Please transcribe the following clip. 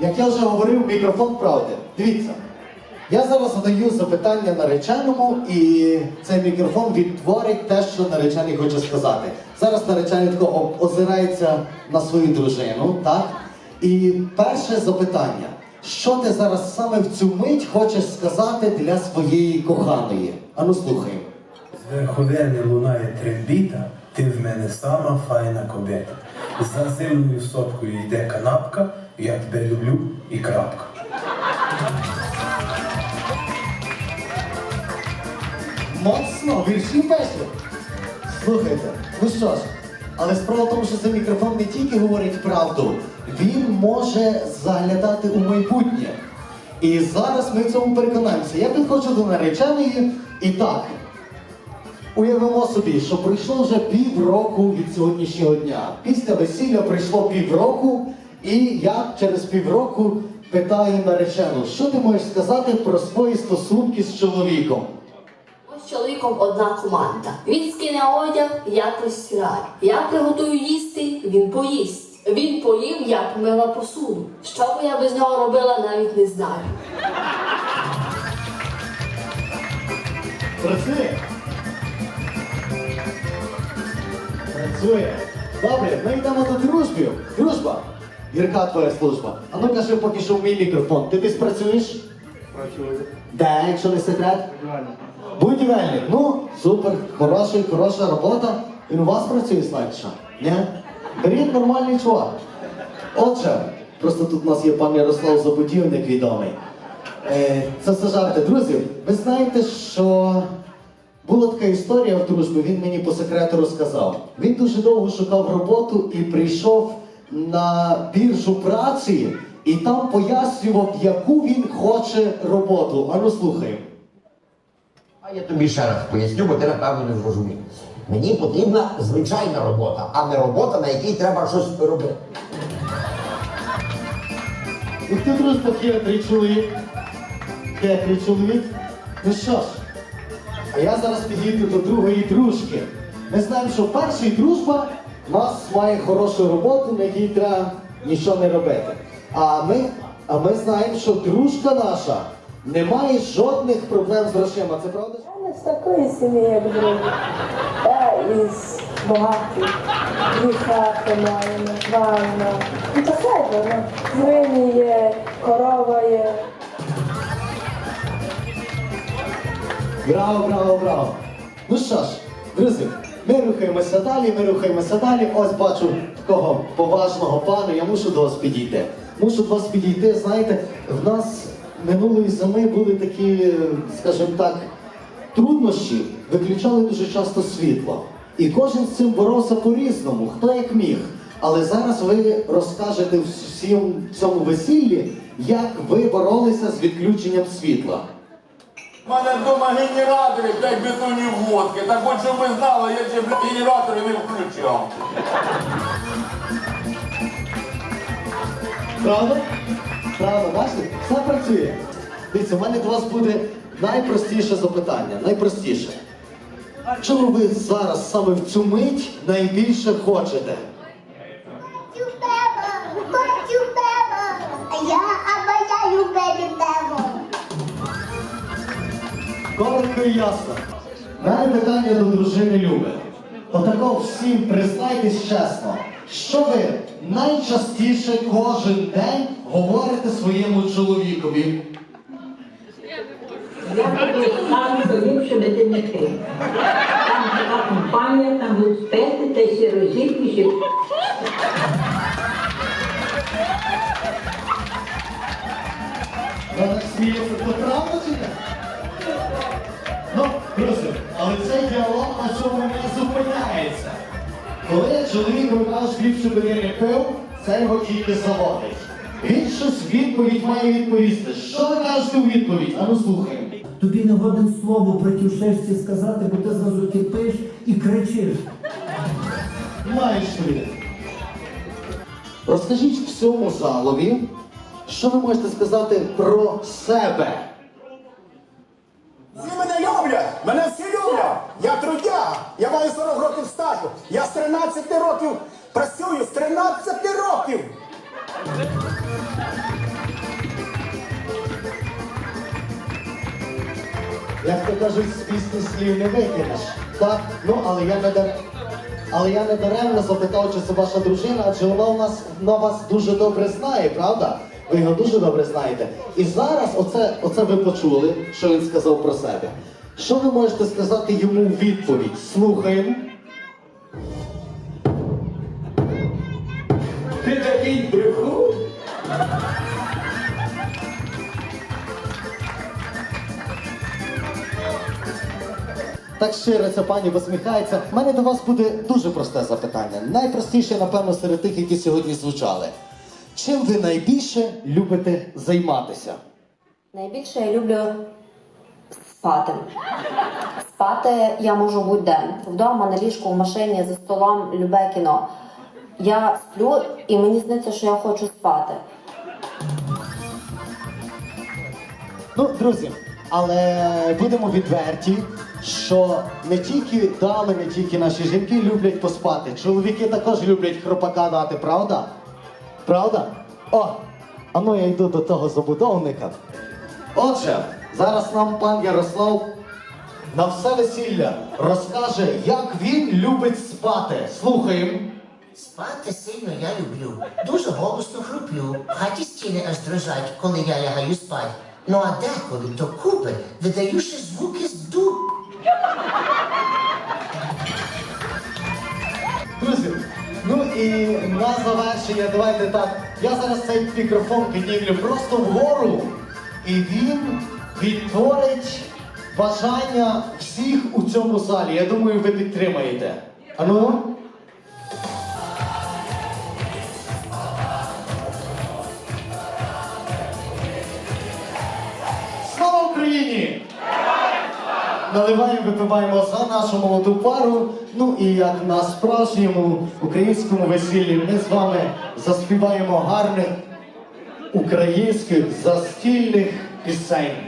Як я вже говорив, мікрофон правди. Дивіться. Я зараз задаю запитання нареченому, і цей мікрофон відтворить те, що наречений хоче сказати. Зараз наречений тако озирається на свою дружину, так? І перше запитання: що ти зараз саме в цю мить хочеш сказати для своєї коханої? Ану слухаємо. З верховини лунає трембіта, ти в мене сама файна кобета. За зимною соткою йде канапка, я тебе люблю і крапка. Моцно, вірші пише. Слухайте, ну що ж, але справа в тому, що цей мікрофон не тільки говорить правду, він може заглядати у майбутнє. І зараз ми в цьому переконаємося. Я підходжу до нареченої і так. Уявимо собі, що пройшло вже півроку від сьогоднішнього дня. Після весілля пройшло півроку, і я через півроку питаю наречену, що ти можеш сказати про свої стосунки з чоловіком? Ми з чоловіком одна команда. Він скине одяг, я постираю. Я приготую їсти, він поїсть. Він поїв, я помила посуду. Що б я без нього робила, навіть не знаю. Працює? Працює. Добре, ми йдемо до дружби. Дружба. Гірка твоя служба. А ну кажи поки що в мій мікрофон. Ти десь працюєш? Працюю. Де, якщо не секрет? Реально. Будівельник. Ну, супер, хороший, хороша робота. Він у вас працює слайдша? Ні? Беріть нормальний чувак. Отже, просто тут у нас є пан Ярослав Забудівник відомий. Е, це все жарти. Друзі, ви знаєте, що була така історія в дружбі, він мені по секрету розказав. Він дуже довго шукав роботу і прийшов на біржу праці і там пояснював, яку він хоче роботу. Ану слухаємо. А я тобі ще раз поясню, бо ти напевно не зрозумів. Мені потрібна звичайна робота, а не робота, на якій треба щось робити. Ух ти, дружба, хитрий чоловік. Хитрий чоловік. Ну що ж, а я зараз підійду до другої дружки. Ми знаємо, що перша дружба нас має хорошу роботу, на якій треба нічого не робити. А ми, а ми знаємо, що дружка наша не має жодних проблем з грошима. Це правда? Я не з такої сім'ї, як другі. Я із багатих. Дві хати маємо, ванна. Ну таке воно. Свині є, корова є. Браво, браво, браво. Ну що ж, друзі, ми рухаємося далі, ми рухаємося далі. Ось бачу такого поважного пана, я мушу до вас підійти. Мушу до вас підійти. Знаєте, в нас минулої зими були такі, скажімо так, труднощі, виключали дуже часто світло. І кожен з цим боровся по-різному, хто як міг. Але зараз ви розкажете всім цьому весіллі, як ви боролися з відключенням світла. У мене вдома генератори 5 бетонів водки. Так от, щоб ви знали, я ці генератори не включав. Правда? Правда, бачите? Все працює. Дивіться, у мене до вас буде найпростіше запитання. Найпростіше. Чого ви зараз саме в цю мить найбільше хочете? Хочу тебе, хочу тебе, я, а я люблю тебе. Коротко і ясно. Мене питання до дружини Люби. Отако всім признайтесь чесно. Що ви найчастіше кожен день говорите своєму чоловікові? Я буду сам довів, що ти не ти. Там така компанія, там спети, та й сірозітки, я не пив, це його тільки заводить. Він щось відповідь має відповісти. Що ви кажете у відповідь? А ну слухаємо. Тобі не годен слово проти шерсті сказати, бо ти зразу кипиш і кричиш. Маєш ти. Розкажіть всьому залові, що ви можете сказати про себе. Всі мене люблять, мене всі люблять. Я трудяга, я маю 40 років стажу. Я з 13 років працюю, з 13 років. Кажуть, з пісні слів не викинеш. Так, ну але я не дар... але я не даремно запитав, чи це ваша дружина, адже вона у нас вона вас дуже добре знає, правда? Ви його дуже добре знаєте. І зараз оце, оце ви почули, що він сказав про себе. Що ви можете сказати йому у відповідь? Слухаємо. Ти такий брехун? Так щиро ця пані посміхається. У мене до вас буде дуже просте запитання. Найпростіше, напевно, серед тих, які сьогодні звучали. Чим ви найбільше любите займатися? Найбільше я люблю спати. Спати я можу будь-де. Вдома, на ліжку, в машині, за столом, любе кіно. Я сплю і мені сниться, що я хочу спати. Ну, друзі, але будемо відверті, що не тільки дами, не тільки наші жінки люблять поспати. Чоловіки також люблять хропака дати, правда? Правда? О! А ну я йду до того забудовника. Отже, зараз нам пан Ярослав на все весілля розкаже, як він любить спати. Слухаємо. Спати сильно я люблю. Дуже голосно хруплю. В хаті стіни аж дрожать, коли я лягаю спать. Ну а деколи то купи видаю ще звуки з і на завершення, давайте так. Я зараз цей мікрофон піднімлю просто вгору, і він відтворить бажання всіх у цьому залі. Я думаю, ви підтримаєте. Ану? Наливаємо, випиваємо за нашу молоду пару. Ну і як на справжньому українському весіллі ми з вами заспіваємо гарних українських застільних пісень.